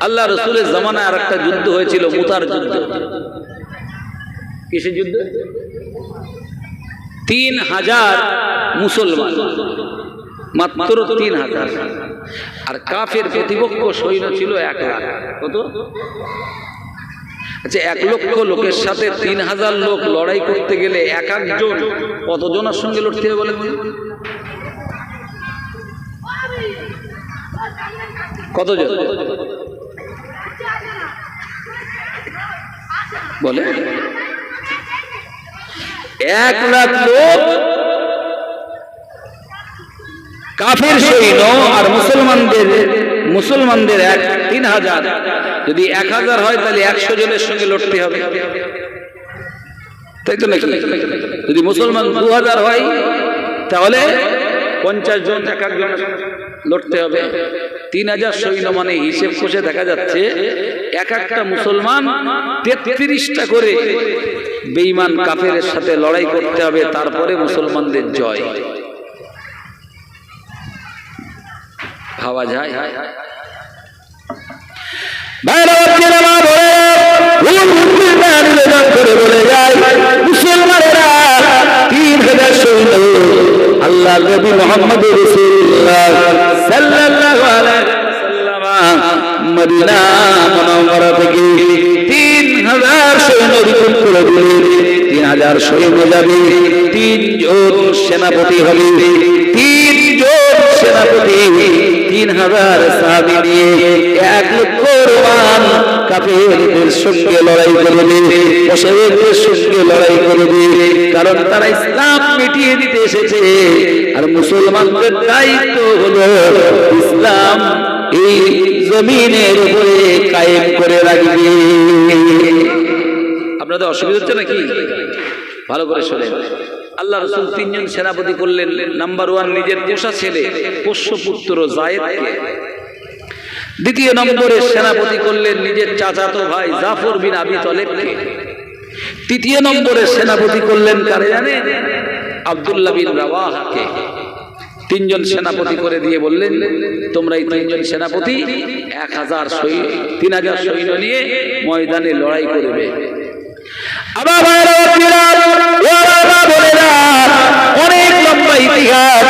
আল্লাহ রসুলের জামানায় আর একটা যুদ্ধ হয়েছিল মুতার যুদ্ধ। কিসের যুদ্ধ? তিন হাজার মুসলমান। মাত্র তিন হাজার। আর কাফের প্রতিপক্ষ সৈন্য ছিল এক লাখ। কত? আচ্ছা এক লক্ষ লোকের সাথে তিন হাজার লোক লড়াই করতে গেলে এক একজন কতজনের সঙ্গে লড়তে হবে বলে কতজন? বলে। এক লাখ লোক কাফের সৈন্য আর মুসলমানদের মুসলমানদের এক, তিন হাজার। যদি এক হাজার হয়, তাহলে একশো জনের সঙ্গে লড়তে হবে। তাই তো নাকি? যদি মুসলমান দু হাজার হয়, তাহলে পঞ্চাশ জন এক একজন লড়তে হবে। তিন হাজার সৈন্য মানে হিসেব কষে দেখা যাচ্ছে, এক একটা মুসলমান তেত্রিশটা করে বেঈমান কাফের সাথে লড়াই করতে হবে, তারপরে মুসলমানদের জয়। ভাবা যায়? ভাইরা মোহাম্মদ রাসূলুল্লাহ সাল্লাল্লাহু আলাইহি ওয়াসাল্লাম মদিনা মুনাওয়ারা থেকে তিন হাজার সৈন্য রিক্রুট করে দিলেন তিন হাজার সৈন্য যাবে তিনজন সেনাপতি হবে তিনজন সেনাপতি তিন হাজার সাহাবি নিয়ে এক লক্ষ রোমান কাফেরদের সঙ্গে লড়াই করবে মুসলিমদের সঙ্গে লড়াই করবে কারণ তারা ইসলাম মিটিয়ে দিতে এসেছে। আর মুসলমানদের দায়িত্ব হলো ইসলাম এই জমিনের উপরে কায়েম করে রাখবে। আপনাদের অসুবিধা হচ্ছে নাকি? ভালো করে শোনেন। আল্লাহ রসুল তিনজন সেনাপতি করলেন। নাম্বার ওয়ান নিজের পোষা ছেলে পোষ্যপুত্র জায়েদকে। দ্বিতীয় নম্বরে সেনাপতি করলেন নিজের চাচাতো ভাই জাফর বিন আবি তলেবকে। তৃতীয় নম্বরে সেনাপতি করলেন কারে জানে? আব্দুল্লাহ বিন রাওয়াহকে। তিনজন সেনাপতি করে দিয়ে বললেন, তোমরা এই তিনজন সেনাপতি এক হাজার সৈন্য, তিন হাজার সৈন্য নিয়ে ময়দানে লড়াই করবে। আবার বোনেরা, অনেক ইতিহাস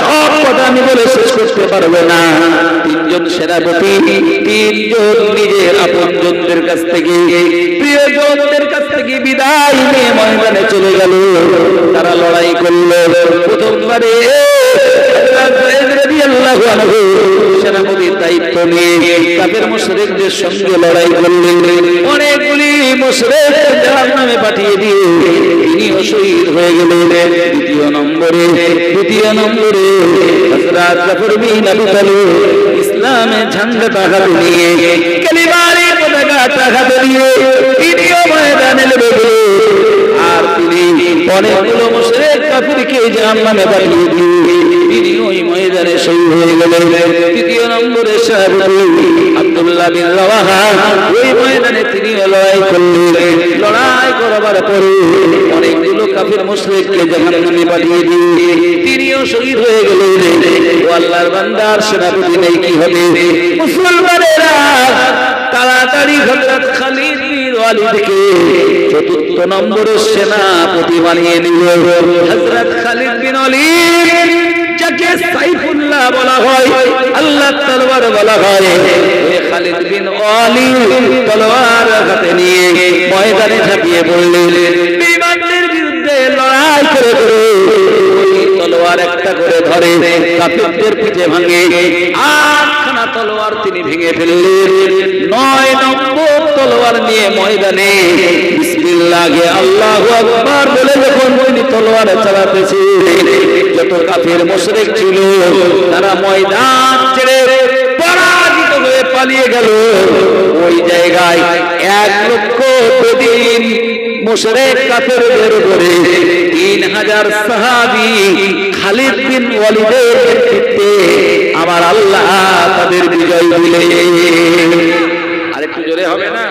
সব কথা বলে শেষ করতে পারব না। তিনজন সেনাপতি তিনজন নিজের আপনজনদের কাছ থেকে প্রিয়জনদের কাছ থেকে বিদায় নিয়ে ময়দানে কাফের মুশরিকদের সঙ্গে লড়াই করলেন। অনেকগুলি মুশরিক জাহান্নামে পাঠিয়ে দিয়ে তিনিও শহীদ হয়ে গেলেন। দ্বিতীয় নম্বরে দ্বিতীয় নম্বরে হযরত জাফর বিন আবি তালিব ইসলামের ঝান্ডাটা হাতে নিয়ে, কালিমারে পতাকা হাতে নিয়ে তিনিও ময়দানে লেগে গেলেন। আর তিনি অনেকগুলো মুশরিক কাফিরকে জাহান্নামে পাঠিয়ে দিয়ে তিনি শহীদ হয়ে গেলেন। তৃতীয় নম্বরে আব্দুল্লাহ বিন রাওয়াহা ওই ময়দানে তিনি লড়াই করলেন। লড়াই করবার পরে অনেকগুলো কাফির মুশরিককে জাহান্নামে পাঠিয়ে দিয়ে তিনিও শহীদ হয়ে গেলেন। ও আল্লাহর বান্দার সেনাপতি নেই, কি হবে? মুসলমানেরা তাড়াতাড়ি হযরত খালিদ বিন ওয়ালিদকে চতুর্থ নম্বরের সেনাপতি বানিয়ে নিল। হযরত খালিদ বিন ওয়ালিদ যাকে সাইফুল্লাহ বলা হয় আল্লাহ তলোয়ার বলা হয়। খালিদ বিন ওয়ালিদ তলোয়ার হাতে নিয়ে ময়দানে ঝাঁপিয়ে পড়লেন। বিমানদের বিরুদ্ধে লড়াই করে করে তলোয়ার একটা করে ধরে কাফিরদের পিঠে ভাঙে। আটখানা তলোয়ার তিনি ভেঙে ফেললেন। নয় নম্বর তলোয়ার নিয়ে ময়দানে। বিসমিল্লাহে আল্লাহু আকবার। তলোয়ার চালাতেছে। যত কাফের মুশরিক ছিল, তারা ময়দান ছেড়ে পরাজিত হয়ে পালিয়ে গেল। ওই জায়গায় এক লক্ষ প্রতিদিন মুশরিক কাফেরদের উপরে তিন হাজার সাহাবি খালিদ বিন ওয়ালিদের নেতৃত্বে আমার আল্লাহ তাদের বিজয় দিলেন। আরেকটু জোরে হবে না?